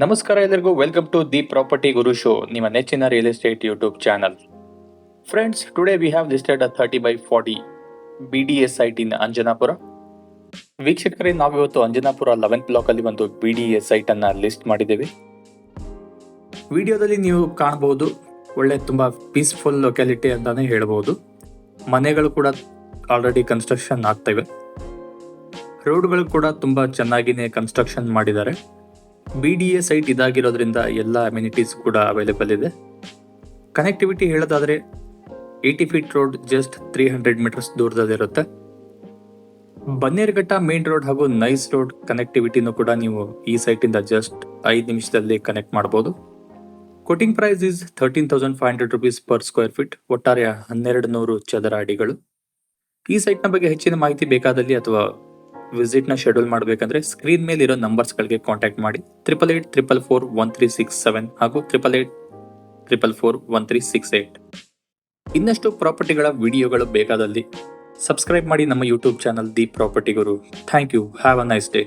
ನಮಸ್ಕಾರ ಎಲ್ಲರಿಗೂ. Welcome to the property Guru show ನಿಮ್ಮ ನೆಚ್ಚಿನ real estate YouTube channel friends today we have listed a thirty by forty B D S I in Anjanapura ವೀಕ್ಷಕರೇ, ನಾವಿವತ್ತು Anjanapura eleven block ಅಲ್ಲಿ ಒಂದು B D S ಐಟ್ ಅನ್ನ list ಮಾಡಿದ್ದೇವೆ. ವಿಡಿಯೋದಲ್ಲಿ ನೀವು ಕಾಣಬಹುದು, ಒಳ್ಳೆ ತುಂಬಾ ಪೀಸ್ಫುಲ್ ಲೊಕ್ಯಾಲಿಟಿ ಅಂತಾನೆ ಹೇಳ್ಬೋದು ಮನೆಗಳು ಕೂಡ ಆಲ್ರೆಡಿ ಕನ್ಸ್ಟ್ರಕ್ಷನ್ ಆಗ್ತವೆ ರೋಡ್ಗಳು ಕೂಡ ತುಂಬಾ ಚೆನ್ನಾಗಿನೇ ಕನ್ಸ್ಟ್ರಕ್ಷನ್ ಮಾಡಿದ್ದಾರೆ. ಬಿ ಡಿ ಎ ಸೈಟ್ ಇದಾಗಿರೋದ್ರಿಂದ ಎಲ್ಲ ಅಮ್ಯುನಿಟೀಸ್ ಕೂಡ ಅವೈಲೇಬಲ್ ಇದೆ. ಕನೆಕ್ಟಿವಿಟಿ ಹೇಳೋದಾದ್ರೆ eighty feet road just three hundred metres ದೂರದಲ್ಲಿರುತ್ತೆ Bannerghatta main road ಹಾಗೂ ನೈಸ್ ರೋಡ್ ಕನೆಕ್ಟಿವಿಟಿನೂ ಕೂಡ ನೀವು ಈ ಸೈಟಿಂದ ಜಸ್ಟ್ ಐದು ನಿಮಿಷದಲ್ಲಿ ಕನೆಕ್ಟ್ ಮಾಡ್ಬೋದು. Quoting price is thirteen thousand five hundred rupees per square feet ಒಟ್ಟಾರೆ ಹನ್ನೆರಡು ನೂರು ಚದರ ಅಡಿಗಳು. ಈ ಸೈಟ್ನ ಬಗ್ಗೆ ಹೆಚ್ಚಿನ ಮಾಹಿತಿ ಬೇಕಾದಲ್ಲಿ ಅಥವಾ ವಿಸಿಟ್ನ ಶೆಡ್ಯೂಲ್ ಮಾಡಬೇಕಂದ್ರೆ ಸ್ಕ್ರೀನ್ ಮೇಲೆ ಇರೋ ನಂಬರ್ಸ್ ಗಳಿಗೆ ಕಾಂಟ್ಯಾಕ್ಟ್ ಮಾಡಿ triple eight triple four one three six seven ಹಾಗೂ triple eight triple four one three six eight ಇನ್ನಷ್ಟು ಪ್ರಾಪರ್ಟಿಗಳ ವಿಡಿಯೋಗಳು ಬೇಕಾದಲ್ಲಿ ಸಬ್ಸ್ಕ್ರೈಬ್ ಮಾಡಿ ನಮ್ಮ YouTube channel the property Guru thank you have a nice day